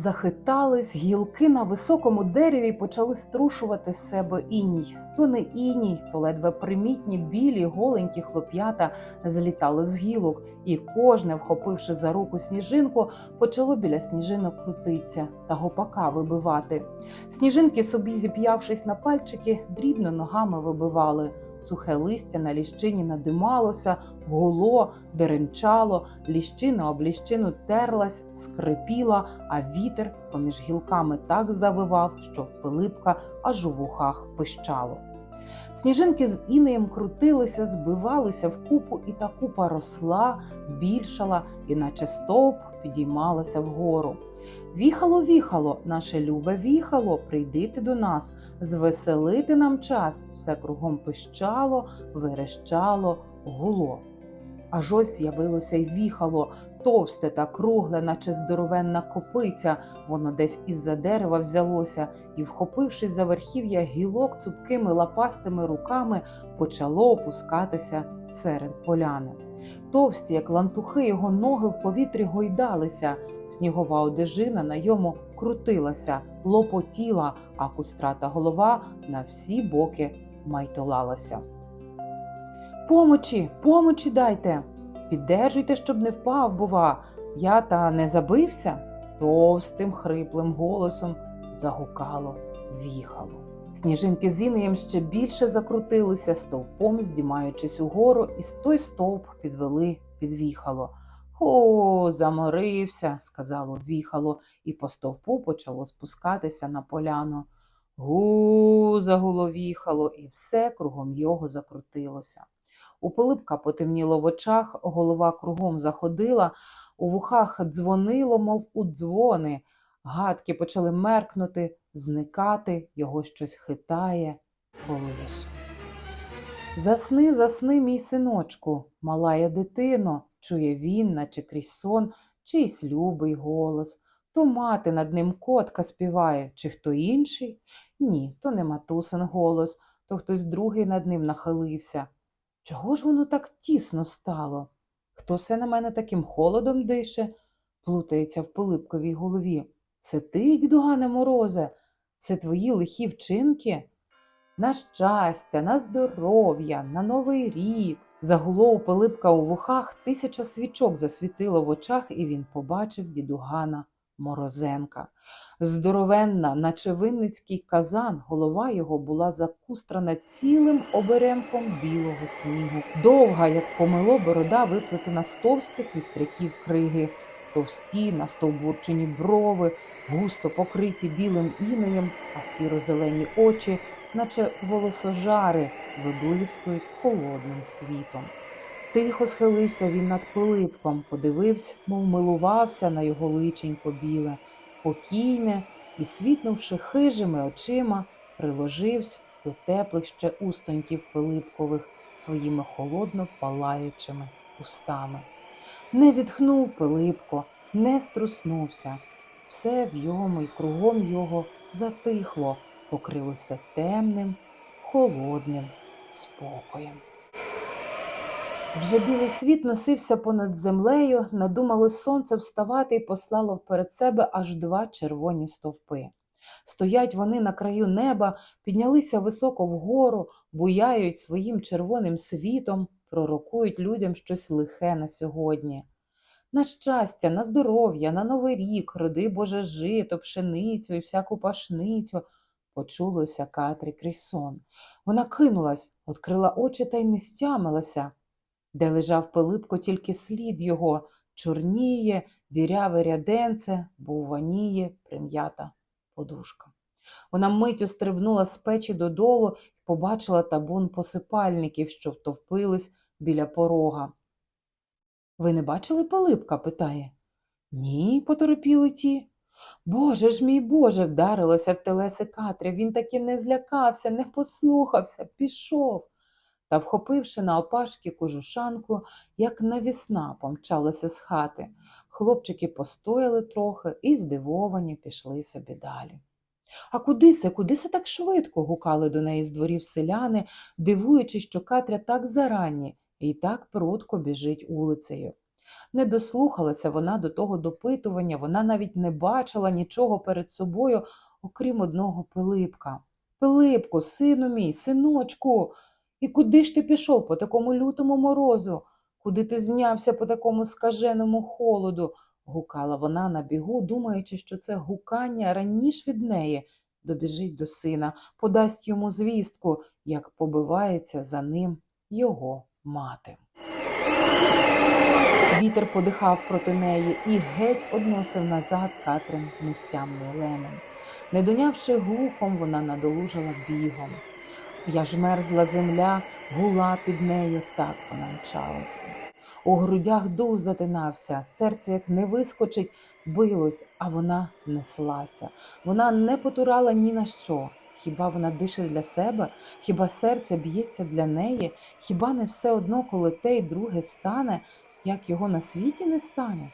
Захитались гілки на високому дереві й почали струшувати з себе іній. То не іній, то ледве примітні білі голенькі хлоп'ята злітали з гілок, і кожне, вхопивши за руку сніжинку, почало біля сніжинок крутитися та гопака вибивати. Сніжинки собі, зіп'явшись на пальчики, дрібно ногами вибивали. Сухе листя на ліщині надималося, гуло, деренчало, ліщина об ліщину терлась, скрипіла, а вітер поміж гілками так завивав, що Пилипка аж у вухах пищало. Сніжинки з інеєм крутилися, збивалися в купу, і та купа росла, більшала, і наче стовп підіймалася вгору. Віхало, віхало, наше любе віхало, прийдите до нас, звеселити нам час. Все кругом пищало, верещало, гуло. Аж ось з'явилося й віхало, товсте та кругле, наче здоровенна копиця. Воно десь із-за дерева взялося і, вхопившись за верхів'я гілок цупкими лапастими руками, почало опускатися серед поляни. Товсті, як лантухи, його ноги в повітрі гойдалися, снігова одежина на йому крутилася, лопотіла, а кустрата голова на всі боки майтолалася. Помочі, помочі дайте. Піддержуйте, щоб не впав, бува. Я та не забився. Товстим хриплим голосом загукало, віхало. Сніжинки з інеєм ще більше закрутилися, стовпом здіймаючись угору, і з той стовп підвели підвіхало. О, заморився, сказало віхало, і по стовпу почало спускатися на поляну. Гу, загуло віхало, і все кругом його закрутилося. У Пилипка потемніло в очах, голова кругом заходила, у вухах дзвонило, мов у дзвони. Гадки почали меркнути, зникати, його щось хитає, колише. Засни, засни, мій синочку, малая дитино, чує він, наче крізь сон, чийсь любий голос. То мати над ним котка співає, чи хто інший? Ні, то не матусин голос, то хтось другий над ним нахилився. Чого ж воно так тісно стало? Хто все на мене таким холодом дише? плутається в Пилипковій голові. Це ти, дідугане морозе, це твої лихі вчинки? На щастя, на здоров'я, на новий рік. Загуло у Пилипка у вухах, тисяча свічок засвітило в очах, і він побачив дідугана Морозенка. Здоровенна, наче винницький казан, голова його була закустрана цілим оберемком білого снігу. Довга, як помило, борода виплетена з товстих вістряків криги, товсті, настовбурчені брови, густо покриті білим інеєм, а сіро-зелені очі, наче волосожари, виблискують холодним світом. Тихо схилився він над Пилипком, подивився, мов милувався на його личенько біле, покійне і, світнувши хижими очима, приложився до теплих ще устоньків Пилипкових своїми холодно палаючими устами. Не зітхнув Пилипко, не струснувся. Все в йому й кругом його затихло, покрилося темним, холодним спокоєм. Вже білий світ носився понад землею, надумало сонце вставати і послало вперед себе аж два червоні стовпи. Стоять вони на краю неба, піднялися високо вгору, буяють своїм червоним світом, пророкують людям щось лихе на сьогодні. На щастя, на здоров'я, на новий рік, роди Боже жито, пшеницю і всяку пашницю, почулося Катрі крізь сон. Вона кинулась, відкрила очі та й не стямилася. Де лежав Пилипко, тільки слід його, чорніє, діряве ряденце, буваніє прим'ята подушка. Вона миттю стрибнула з печі додолу і побачила табун посипальників, що втовпились біля порога. Ви не бачили Пилипка? питає. Ні, поторопіли ті. Боже ж мій Боже, вдарилося в телеси Катря. Він таки не злякався, не послухався, пішов. Та, вхопивши на опашки кожушанку, як навісна помчалася з хати. Хлопчики постояли трохи і, здивовані, пішли собі далі. А куди се, куди се так швидко? гукали до неї з дворів селяни, дивуючись, що Катря так зарані і так прудко біжить улицею. Не дослухалася вона до того допитування, вона навіть не бачила нічого перед собою, окрім одного Пилипка. Пилипку, сину мій, синочку, і куди ж ти пішов по такому лютому морозу? Куди ти знявся по такому скаженому холоду? гукала вона на бігу, думаючи, що це гукання раніше від неї добіжить до сина, подасть йому звістку, як побивається за ним його мати. Вітер подихав проти неї і геть односив назад Катрин нестямний лемень. Не донявши гуком, вона надолужила бігом. Я ж мерзла земля, гула під нею, так вона мчалася. У грудях дух затинався, серце, як не вискочить, билось, а вона неслася. Вона не потурала ні на що. Хіба вона дише для себе, хіба серце б'ється для неї, хіба не все одно, коли те й друге стане, як його на світі не стане?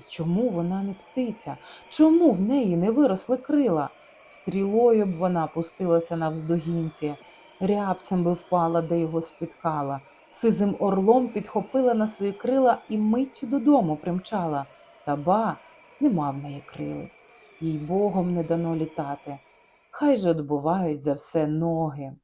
І чому вона не птиця? Чому в неї не виросли крила? Стрілою б вона пустилася навздогінці, рябцем би впала, де його спіткала, сизим орлом підхопила на свої крила і миттю додому примчала. Та ба, нема в неї крилець, їй богом не дано літати. Хай же отбувають за все ноги.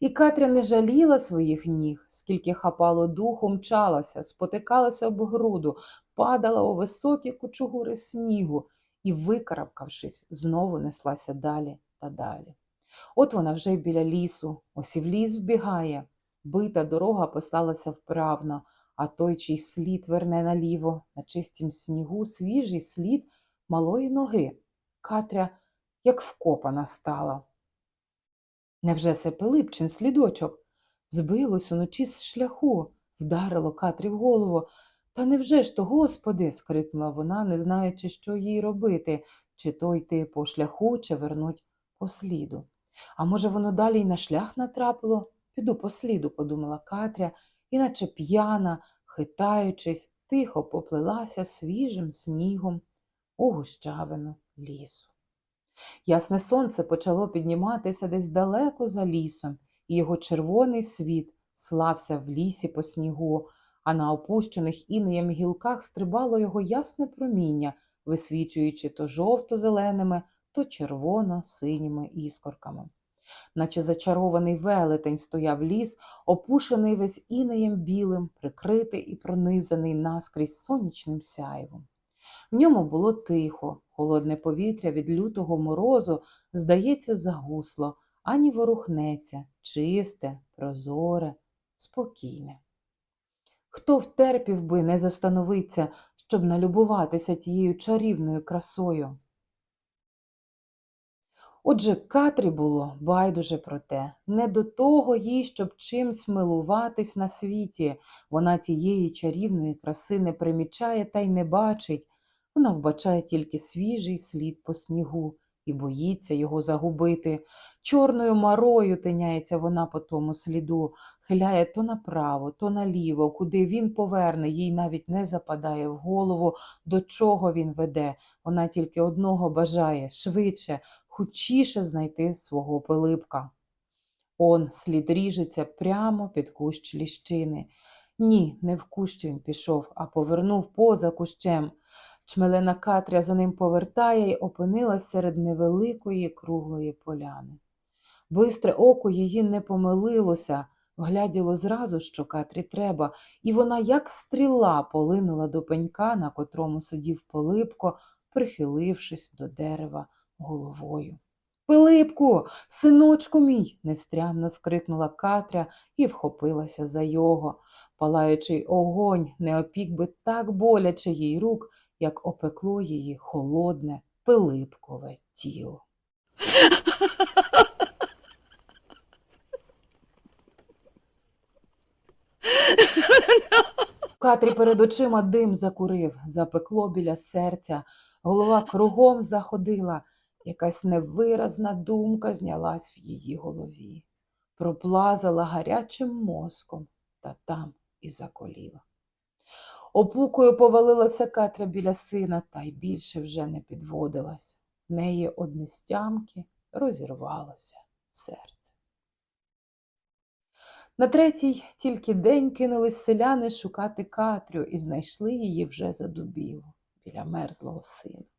І Катря не жаліла своїх ніг, скільки хапало духу, мчалася, спотикалася об груду, падала у високі кучугури снігу і, викарабкавшись, знову неслася далі та далі. От вона вже біля лісу, ось і в ліс вбігає. Бита дорога послалася вправно, а той, чий слід верне наліво, на чистім снігу свіжий слід малої ноги. Катря як вкопана стала. Невже це Пилипчин слідочок? Збилось уночі з шляху, вдарило Катрі в голову. Та невже ж то, господи, скрикнула вона, не знаючи, що їй робити, чи то йти по шляху, чи вернуть по сліду. А може, воно далі й на шлях натрапило? Піду по сліду, подумала Катря, і наче п'яна, хитаючись, тихо поплилася свіжим снігом у гущавину лісу. Ясне сонце почало підніматися десь далеко за лісом, і його червоний світ слався в лісі по снігу, а на опущених інеєм гілках стрибало його ясне проміння, висвічуючи то жовто-зеленими, то червоно-синіми іскорками. Наче зачарований велетень стояв ліс, опушений весь інеєм білим, прикритий і пронизаний наскрізь сонячним сяйвом. В ньому було тихо, холодне повітря від лютого морозу, здається, загусло, ані ворухнеться, чисте, прозоре, спокійне. Хто втерпів би не застановиться, щоб налюбуватися тією чарівною красою? Отже, Катрі було байдуже про те, не до того їй, щоб чимсь милуватись на світі. Вона тієї чарівної краси не примічає та й не бачить. Вона вбачає тільки свіжий слід по снігу і боїться його загубити. Чорною марою тиняється вона по тому сліду, хиляє то направо, то наліво, куди він поверне, їй навіть не западає в голову, до чого він веде. Вона тільки одного бажає швидше, хучіше знайти свого Пилипка. Он слід ріжеться прямо під кущ ліщини. Ні, не в кущ він пішов, а повернув поза кущем. Чмелена Катря за ним повертає й опинилась серед невеликої круглої поляни. Бистре око її не помилилося, вгляділо зразу, що Катрі треба, і вона, як стріла, полинула до пенька, на котрому сидів Пилипко, прихилившись до дерева головою. Пилипку, синочку мій, нестрямно скрикнула Катря і вхопилася за його. Палаючий огонь не опік би так боляче їй рук, як опекло її холодне пилипкове тіло. Катрі перед очима дим закурив, запекло біля серця, голова кругом заходила, якась невиразна думка знялась в її голові, проплазала гарячим мозком та там і заколіла. Опукою повалилася Катря біля сина та й більше вже не підводилась. в неї одне стямки розірвалося серце. На третій тільки день кинулись селяни шукати Катрю і знайшли її вже задубілу біля мерзлого сина.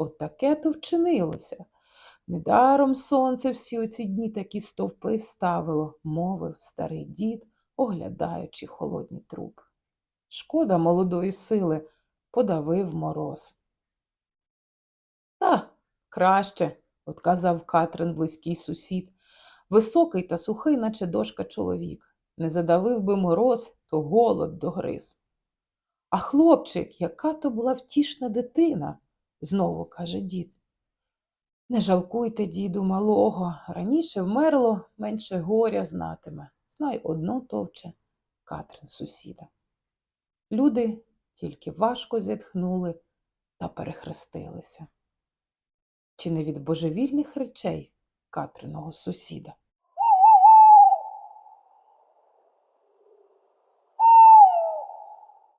От то вчинилося. Недаром сонце всі оці дні такі стовпи ставило, мовив старий дід, оглядаючи холодні трупи. Шкода молодої сили, подавив мороз. Та, краще, отказав Катрин близький сусід, високий та сухий, наче дошка чоловік. Не задавив би мороз, то голод догриз. А хлопчик, яка то була втішна дитина, знову каже дід. Не жалкуйте, діду, малого, раніше вмерло, менше горя знатиме. Знай одно товче Катрин сусіда. Люди тільки важко зітхнули та перехрестилися. Чи не від божевільних речей Катриного сусіда?